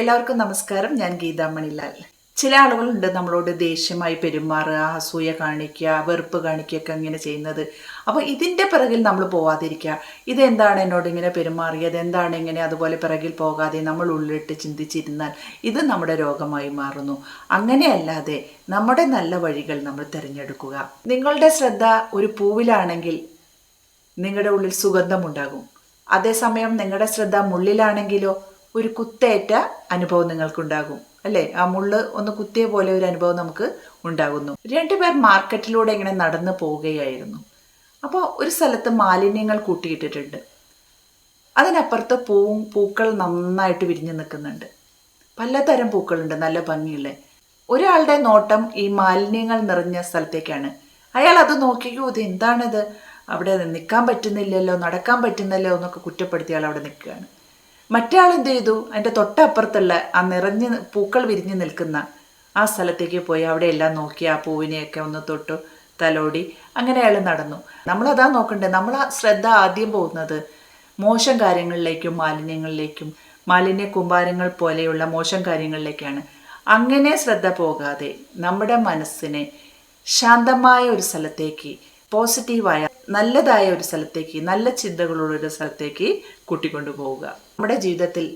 എല്ലാവർക്കും നമസ്കാരം. ഞാൻ ഗീതാ മണിലാൽ. ചില ആളുകളുണ്ട് നമ്മളോട് ദേഷ്യമായി പെരുമാറുക അസൂയ കാണിക്കുക വെറുപ്പ് കാണിക്കുകയൊക്കെ ഇങ്ങനെ ചെയ്യുന്നത്. അപ്പോൾ ഇതിന്റെ പിറകിൽ നമ്മൾ പോവാതിരിക്കുക. ഇതെന്താണ് എന്നോട് ഇങ്ങനെ പെരുമാറിയത്? എന്താണ് ഇങ്ങനെ അതുപോലെ പിറകിൽ പോകാതെ നമ്മൾ ഉള്ളിട്ട് ചിന്തിച്ചിരുന്നാൽ ഇത് നമ്മുടെ രോഗമായി മാറുന്നു. അങ്ങനെയല്ലാതെ നമ്മുടെ നല്ല വഴികൾ നമ്മൾ തിരഞ്ഞെടുക്കുക. നിങ്ങളുടെ ശ്രദ്ധ ഒരു പൂവിലാണെങ്കിൽ നിങ്ങളുടെ ഉള്ളിൽ സുഗന്ധമുണ്ടാകും. അതേസമയം നിങ്ങളുടെ ശ്രദ്ധ മുള്ളിലാണെങ്കിലോ ഒരു കുത്തേറ്റ അനുഭവം നിങ്ങൾക്കുണ്ടാകും അല്ലേ? ആ മുള്ള് ഒന്ന് കുത്തിയ പോലെ ഒരു അനുഭവം നമുക്ക് ഉണ്ടാകുന്നു. രണ്ടുപേർ മാർക്കറ്റിലൂടെ ഇങ്ങനെ നടന്നു പോവുകയായിരുന്നു. അപ്പോൾ ഒരു സ്ഥലത്ത് മാലിന്യങ്ങൾ കൂട്ടിയിട്ടിട്ടുണ്ട്. അതിനപ്പുറത്ത് പൂവും പൂക്കൾ നന്നായിട്ട് വിരിഞ്ഞു നിൽക്കുന്നുണ്ട്. പലതരം പൂക്കളുണ്ട് നല്ല ഭംഗിയുള്ള. ഒരാളുടെ നോട്ടം ഈ മാലിന്യങ്ങൾ നിറഞ്ഞ സ്ഥലത്തേക്കാണ്. അയാൾ അത് നോക്കിയോ ഇത് എന്താണിത്? അവിടെ നിൽക്കാൻ പറ്റുന്നില്ലല്ലോ നടക്കാൻ പറ്റുന്നില്ലല്ലോ എന്നൊക്കെ കുറ്റപ്പെടുത്തി അയാൾ അവിടെ നിൽക്കുകയാണ്. മറ്റേ ആൾ എന്ത് ചെയ്തു? അതിന്റെ തൊട്ടപ്പുറത്തുള്ള ആ നിറഞ്ഞ് പൂക്കൾ വിരിഞ്ഞ് നിൽക്കുന്ന ആ സ്ഥലത്തേക്ക് പോയി. അവിടെ എല്ലാം നോക്കി ആ പൂവിനെയൊക്കെ ഒന്ന് തൊട്ടു തലോടി. അങ്ങനെ അയാൾ നടന്നു. നമ്മളതാ നോക്കണ്ടേ? നമ്മൾ ആ ശ്രദ്ധ ആദ്യം പോകുന്നത് മോശം കാര്യങ്ങളിലേക്കും മാലിന്യങ്ങളിലേക്കും മാലിന്യ കുമ്പാരങ്ങൾ പോലെയുള്ള മോശം കാര്യങ്ങളിലേക്കാണ്. അങ്ങനെ ശ്രദ്ധ പോകാതെ നമ്മുടെ മനസ്സിനെ ശാന്തമായ ഒരു സ്ഥലത്തേക്ക് പോസിറ്റീവായ നല്ലതായ ഒരു സ്ഥലത്തേക്ക് നല്ല ചിന്തകളുള്ള ഒരു സ്ഥലത്തേക്ക് കൂട്ടിക്കൊണ്ടു പോവുക. നമ്മുടെ ജീവിതത്തിൽ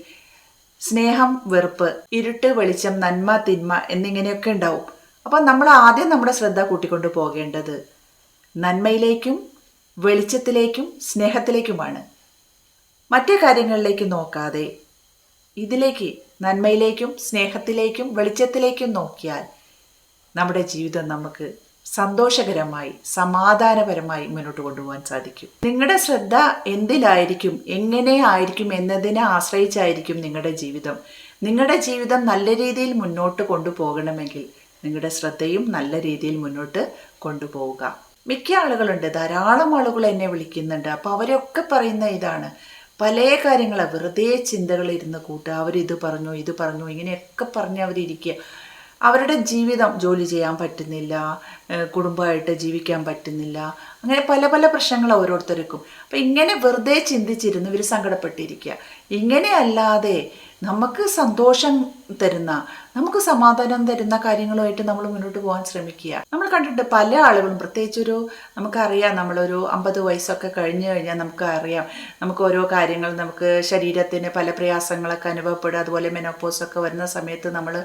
സ്നേഹം വെറുപ്പ് ഇരുട്ട് വെളിച്ചം നന്മ തിന്മ എന്നിങ്ങനെയൊക്കെ ഉണ്ടാവും. അപ്പം നമ്മൾ ആദ്യം നമ്മുടെ ശ്രദ്ധ കൂട്ടിക്കൊണ്ടു പോകേണ്ടത് നന്മയിലേക്കും വെളിച്ചത്തിലേക്കും സ്നേഹത്തിലേക്കുമാണ്. മറ്റു കാര്യങ്ങളിലേക്ക് നോക്കാതെ ഇതിലേക്ക് നന്മയിലേക്കും സ്നേഹത്തിലേക്കും വെളിച്ചത്തിലേക്കും നോക്കിയാൽ നമ്മുടെ ജീവിതം നമുക്ക് സന്തോഷകരമായി സമാധാനപരമായി മുന്നോട്ട് കൊണ്ടുപോകാൻ സാധിക്കും. നിങ്ങളുടെ ശ്രദ്ധ എന്തിലായിരിക്കും? എങ്ങനെ ആയിരിക്കും? എന്നതിനെ ആശ്രയിച്ചായിരിക്കും നിങ്ങളുടെ ജീവിതം. നിങ്ങളുടെ ജീവിതം നല്ല രീതിയിൽ മുന്നോട്ട് കൊണ്ടുപോകണമെങ്കിൽ നിങ്ങളുടെ ശ്രദ്ധയും നല്ല രീതിയിൽ മുന്നോട്ട് കൊണ്ടുപോവുക. മിക്ക ആളുകളുണ്ട്. ധാരാളം ആളുകൾ എന്നെ വിളിക്കുന്നുണ്ട്. അപ്പോൾ അവരൊക്കെ പറയുന്ന ഇതാണ്. പല കാര്യങ്ങളെ. വെറുതെ ചിന്തകളിരുന്ന് കൂട്ടുക. അവരിത് പറഞ്ഞു ഇത് പറഞ്ഞു ഇങ്ങനെയൊക്കെ പറഞ്ഞ് അവരിയ്ക്കുക അവരുടെ ജീവിതം ജോലി ചെയ്യാൻ പറ്റുന്നില്ല കുടുംബമായിട്ട് ജീവിക്കാൻ പറ്റുന്നില്ല. അങ്ങനെ പല പല പ്രശ്നങ്ങൾ ഓരോരുത്തർക്കും. അപ്പം ഇങ്ങനെ വെറുതെ ചിന്തിച്ചിരുന്ന് ഇവർ സങ്കടപ്പെട്ടിരിക്കുക ഇങ്ങനെ അല്ലാതെ നമുക്ക് സന്തോഷം തരുന്ന നമുക്ക് സമാധാനം തരുന്ന കാര്യങ്ങളുമായിട്ട് നമ്മൾ മുന്നോട്ട് പോകാൻ ശ്രമിക്കുക. നമ്മൾ കണ്ടിട്ട് പല ആളുകളും പ്രത്യേകിച്ചൊരു നമുക്കറിയാം നമ്മളൊരു അമ്പത് വയസ്സൊക്കെ കഴിഞ്ഞു കഴിഞ്ഞാൽ നമുക്ക് അറിയാം നമുക്ക് ഓരോ കാര്യങ്ങൾ നമുക്ക് ശരീരത്തിന് പല പ്രയാസങ്ങളൊക്കെ അനുഭവപ്പെടുക അതുപോലെ മെനോപ്പോസൊക്കെ വരുന്ന സമയത്ത് നമ്മൾ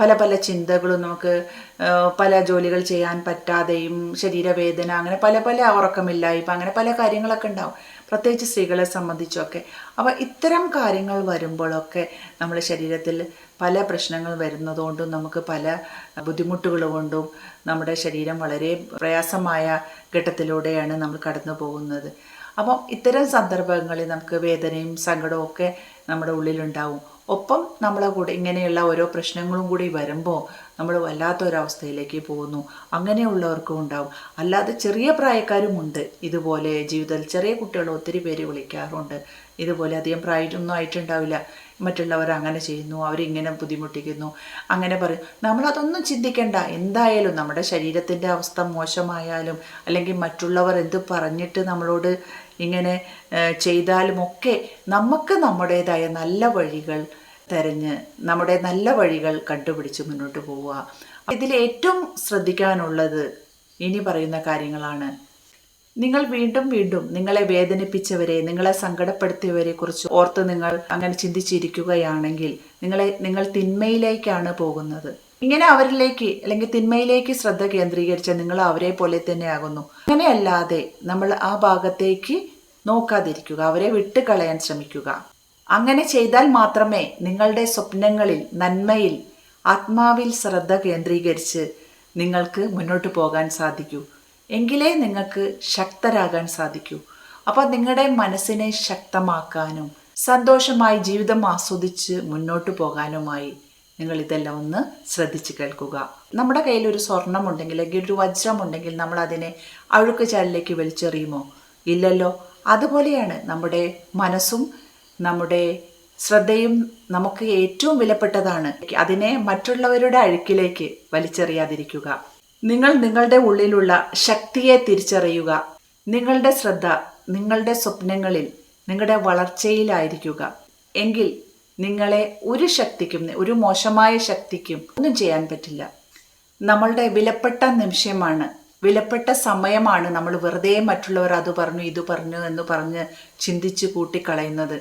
പല പല ചിന്തകളും നമുക്ക് പല ജോലികൾ ചെയ്യാൻ പറ്റാതെയും ശരീരവേദന അങ്ങനെ പല പല ഉറക്കമില്ലായ്മ അങ്ങനെ പല കാര്യങ്ങളൊക്കെ ഉണ്ടാവും. പ്രത്യേകിച്ച് സ്ത്രീകളെ സംബന്ധിച്ചൊക്കെ. അപ്പോൾ ഇത്തരം കാര്യങ്ങൾ വരുമ്പോഴൊക്കെ നമ്മുടെ ശരീരത്തിൽ പല പ്രശ്നങ്ങൾ വരുന്നതുകൊണ്ടും നമുക്ക് പല ബുദ്ധിമുട്ടുകൾ കൊണ്ടും നമ്മുടെ ശരീരം വളരെ പ്രയാസമായ ഘട്ടത്തിലൂടെയാണ് നമ്മൾ കടന്നു പോകുന്നത്. അപ്പം ഇത്തരം സന്ദർഭങ്ങളിൽ നമുക്ക് വേദനയും സങ്കടവും ഒക്കെ നമ്മുടെ ഉള്ളിലുണ്ടാവും. ഒപ്പം നമ്മളെ കൂടെ ഇങ്ങനെയുള്ള ഓരോ പ്രശ്നങ്ങളും കൂടി വരുമ്പോൾ നമ്മൾ വല്ലാത്തൊരവസ്ഥയിലേക്ക് പോകുന്നു. അങ്ങനെയുള്ളവർക്കും ഉണ്ടാവും. അല്ലാതെ ചെറിയ പ്രായക്കാരുമുണ്ട് ഇതുപോലെ ജീവിതത്തിൽ ചെറിയ കുട്ടികൾ ഒത്തിരി പേര് വിളിക്കാറുണ്ട്. ഇതുപോലെ അധികം പ്രായമൊന്നും ആയിട്ടുണ്ടാവില്ല. മറ്റുള്ളവർ അങ്ങനെ ചെയ്യുന്നു അവരിങ്ങനെ ബുദ്ധിമുട്ടിക്കുന്നു അങ്ങനെ പറയും. നമ്മളതൊന്നും ചിന്തിക്കേണ്ട. എന്തായാലും നമ്മുടെ ശരീരത്തിന്റെ അവസ്ഥ മോശമായാലും അല്ലെങ്കിൽ മറ്റുള്ളവർ എന്ത് പറഞ്ഞിട്ട് നമ്മളോട് ഇങ്ങനെ ചെയ്താലുമൊക്കെ നമുക്ക് നമ്മുടേതായ നല്ല വഴികൾ തെരഞ്ഞ് നമ്മുടെ നല്ല വഴികൾ കണ്ടുപിടിച്ച് മുന്നോട്ട് പോവുക. ഇതിൽ ഏറ്റവും ശ്രദ്ധിക്കാനുള്ളത് ഇനി പറയുന്ന കാര്യങ്ങളാണ്. നിങ്ങൾ വീണ്ടും വീണ്ടും നിങ്ങളെ വേദനിപ്പിച്ചവരെ നിങ്ങളെ സങ്കടപ്പെടുത്തിയവരെ കുറിച്ച് ഓർത്ത് നിങ്ങൾ അങ്ങനെ ചിന്തിച്ചിരിക്കുകയാണെങ്കിൽ നിങ്ങളെ നിങ്ങൾ തിന്മയിലേക്കാണ് പോകുന്നത്. ഇങ്ങനെ അവരിലേക്ക് അല്ലെങ്കിൽ തിന്മയിലേക്ക് ശ്രദ്ധ കേന്ദ്രീകരിച്ച നിങ്ങൾ അവരെ പോലെ തന്നെയാകുന്നു. അങ്ങനെയല്ലാതെ നമ്മൾ ആ ഭാഗത്തേക്ക് നോക്കാതിരിക്കുക അവരെ വിട്ടുകളയാൻ ശ്രമിക്കുക. അങ്ങനെ ചെയ്താൽ മാത്രമേ നിങ്ങളുടെ സ്വപ്നങ്ങളിൽ നന്മയിൽ ആത്മാവിൽ ശ്രദ്ധ കേന്ദ്രീകരിച്ച് നിങ്ങൾക്ക് മുന്നോട്ട് പോകാൻ സാധിക്കൂ. എങ്കിലേ നിങ്ങൾക്ക് ശക്തരാകാൻ സാധിക്കൂ. അപ്പോൾ നിങ്ങളുടെ മനസ്സിനെ ശക്തമാക്കാനും സന്തോഷമായി ജീവിതം ആസ്വദിച്ച് മുന്നോട്ട് പോകാനുമായി നിങ്ങൾ ഇതെല്ലാം ഒന്ന് ശ്രദ്ധിച്ച് കേൾക്കുക. നമ്മുടെ കയ്യിൽ ഒരു സ്വർണമുണ്ടെങ്കിൽ അല്ലെങ്കിൽ ഒരു വജ്രമുണ്ടെങ്കിൽ നമ്മൾ അതിനെ അഴുക്ക് ചാലിലേക്ക് വലിച്ചെറിയുമോ? ഇല്ലല്ലോ. അതുപോലെയാണ് നമ്മുടെ മനസ്സും നമ്മുടെ ശ്രദ്ധയും നമുക്ക് ഏറ്റവും വിലപ്പെട്ടതാണ്. അതിനെ മറ്റുള്ളവരുടെ അഴുക്കിലേക്ക് വലിച്ചെറിയാതിരിക്കുക. നിങ്ങൾ നിങ്ങളുടെ ഉള്ളിലുള്ള ശക്തിയെ തിരിച്ചറിയുക. നിങ്ങളുടെ ശ്രദ്ധ നിങ്ങളുടെ സ്വപ്നങ്ങളിൽ നിങ്ങളുടെ വളർച്ചയിലായിരിക്കുക. എങ്കിൽ നിങ്ങളെ ഒരു ശക്തിക്കും ഒരു മോശമായ ശക്തിക്കും ഒന്നും ചെയ്യാൻ പറ്റില്ല. നമ്മളുടെ വിലപ്പെട്ട നിമിഷമാണ് വിലപ്പെട്ട സമയമാണ് നമ്മൾ വെറുതെ മറ്റുള്ളവർ അത് പറഞ്ഞു ഇത് പറഞ്ഞു എന്ന് പറഞ്ഞ് ചിന്തിച്ച് കൂട്ടിക്കളയുന്നത്.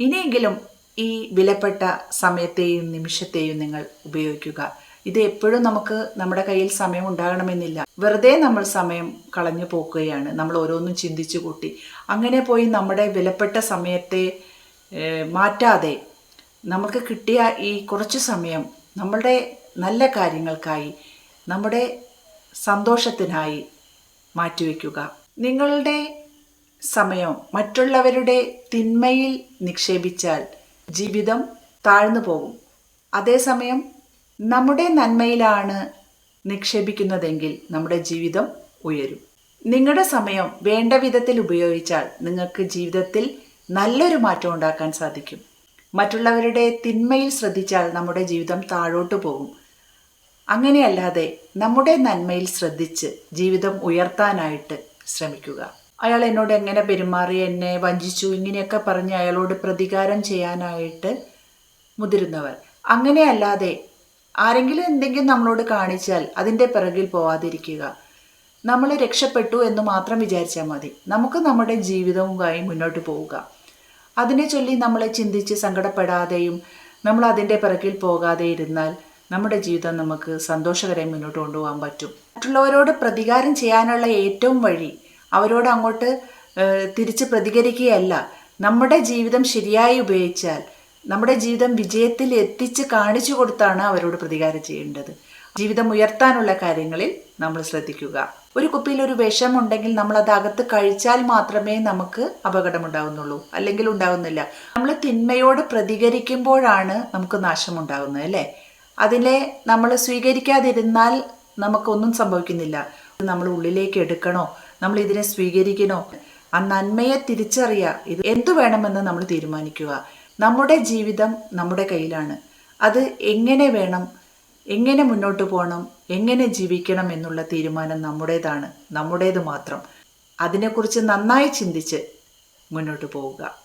ഇനിയെങ്കിലും ഈ വിലപ്പെട്ട സമയത്തെയും നിമിഷത്തെയും നിങ്ങൾ ഉപയോഗിക്കുക. ഇത് എപ്പോഴും നമുക്ക് നമ്മുടെ കയ്യിൽ സമയം ഉണ്ടാകണമെന്നില്ല. വെറുതെ നമ്മൾ സമയം കളഞ്ഞു പോക്കുകയാണ്. നമ്മൾ ഓരോന്നും ചിന്തിച്ചു കൂട്ടി. അങ്ങനെ പോയി നമ്മുടെ വിലപ്പെട്ട സമയത്തെ മാറ്റാതെ നമുക്ക് കിട്ടിയ ഈ കുറച്ച് സമയം നമ്മളുടെ നല്ല കാര്യങ്ങൾക്കായി നമ്മുടെ സന്തോഷത്തിനായി മാറ്റിവെക്കുക. നിങ്ങളുടെ സമയം മറ്റുള്ളവരുടെ തിന്മയിൽ നിക്ഷേപിച്ചാൽ ജീവിതം താഴ്ന്നു പോകും. അതേസമയം നമ്മുടെ നന്മയിലാണ് നിക്ഷേപിക്കുന്നതെങ്കിൽ നമ്മുടെ ജീവിതം ഉയരും. നിങ്ങളുടെ സമയം വേണ്ട വിധത്തിൽ ഉപയോഗിച്ചാൽ നിങ്ങൾക്ക് ജീവിതത്തിൽ നല്ലൊരു മാറ്റം ഉണ്ടാക്കാൻ സാധിക്കും. മറ്റുള്ളവരുടെ തിന്മയിൽ ശ്രദ്ധിച്ചാൽ നമ്മുടെ ജീവിതം താഴോട്ട് പോകും. അങ്ങനെയല്ലാതെ നമ്മുടെ നന്മയിൽ ശ്രദ്ധിച്ച് ജീവിതം ഉയർത്താനായിട്ട് ശ്രമിക്കുക. അയാൾ എന്നോട് എങ്ങനെ പെരുമാറി എന്നെ വഞ്ചിച്ചു ഇങ്ങനെയൊക്കെ പറഞ്ഞ് അയാളോട് പ്രതികാരം ചെയ്യാനായിട്ട് മുതിരുന്നവർ. അങ്ങനെയല്ലാതെ ആരെങ്കിലും എന്തെങ്കിലും നമ്മളോട് കാണിച്ചാൽ അതിന്റെ പിറകിൽ പോവാതിരിക്കുക. നമ്മൾ രക്ഷപ്പെട്ടു എന്ന് മാത്രം വിചാരിച്ചാൽ മതി. നമുക്ക് നമ്മുടെ ജീവിതവുമായി മുന്നോട്ട് പോവുക. അതിനെ ചൊല്ലി നമ്മളെ ചിന്തിച്ച് സങ്കടപ്പെടാതെയും നമ്മൾ അതിന്റെ പിറകിൽ പോകാതെ ഇരുന്നാൽ നമ്മുടെ ജീവിതം നമുക്ക് സന്തോഷകരമായി മുന്നോട്ട് കൊണ്ടുപോകാൻ പറ്റും. മറ്റുള്ളവരോട് പ്രതികാരം ചെയ്യാനുള്ള ഏറ്റവും വഴി അവരോട് അങ്ങോട്ട് തിരിച്ച് പ്രതികരിക്കുകയല്ല. നമ്മുടെ ജീവിതം ശരിയായി ഉപയോഗിച്ചാൽ നമ്മുടെ ജീവിതം വിജയത്തിൽ എത്തിച്ച് കാണിച്ചു കൊടുത്താണ് അവരോട് പ്രതികാരം ചെയ്യേണ്ടത്. ജീവിതം ഉയർത്താനുള്ള കാര്യങ്ങളിൽ നമ്മൾ ശ്രദ്ധിക്കുക. ഒരു കുപ്പിയിൽ ഒരു വിഷമുണ്ടെങ്കിൽ നമ്മൾ അത് അകത്ത് കഴിച്ചാൽ മാത്രമേ നമുക്ക് അപകടം അപകടമുണ്ടാകുന്നുള്ളൂ അല്ലെങ്കിൽ ഉണ്ടാകുന്നില്ല നമ്മൾ തിന്മയോട് പ്രതികരിക്കുമ്പോഴാണ് നമുക്ക് നാശം ഉണ്ടാകുന്നത് അല്ലേ? അതിനെ നമ്മൾ സ്വീകരിക്കാതിരുന്നാൽ നമുക്കൊന്നും സംഭവിക്കുന്നില്ല. നമ്മൾ ഉള്ളിലേക്ക് എടുക്കണോ? നമ്മൾ ഇതിനെ സ്വീകരിക്കണോ? ആ നന്മയെ തിരിച്ചറിയുക ഇത് എന്തു വേണമെന്ന് നമ്മൾ തീരുമാനിക്കുക. നമ്മുടെ ജീവിതം നമ്മുടെ കയ്യിലാണ്. അത് എങ്ങനെ വേണം? എങ്ങനെ മുന്നോട്ട് പോകണം എങ്ങനെ ജീവിക്കണം എന്നുള്ള തീരുമാനം നമ്മുടേതാണ് നമ്മുടേത് മാത്രം. അതിനെക്കുറിച്ച് നന്നായി ചിന്തിച്ച് മുന്നോട്ട് പോവുക.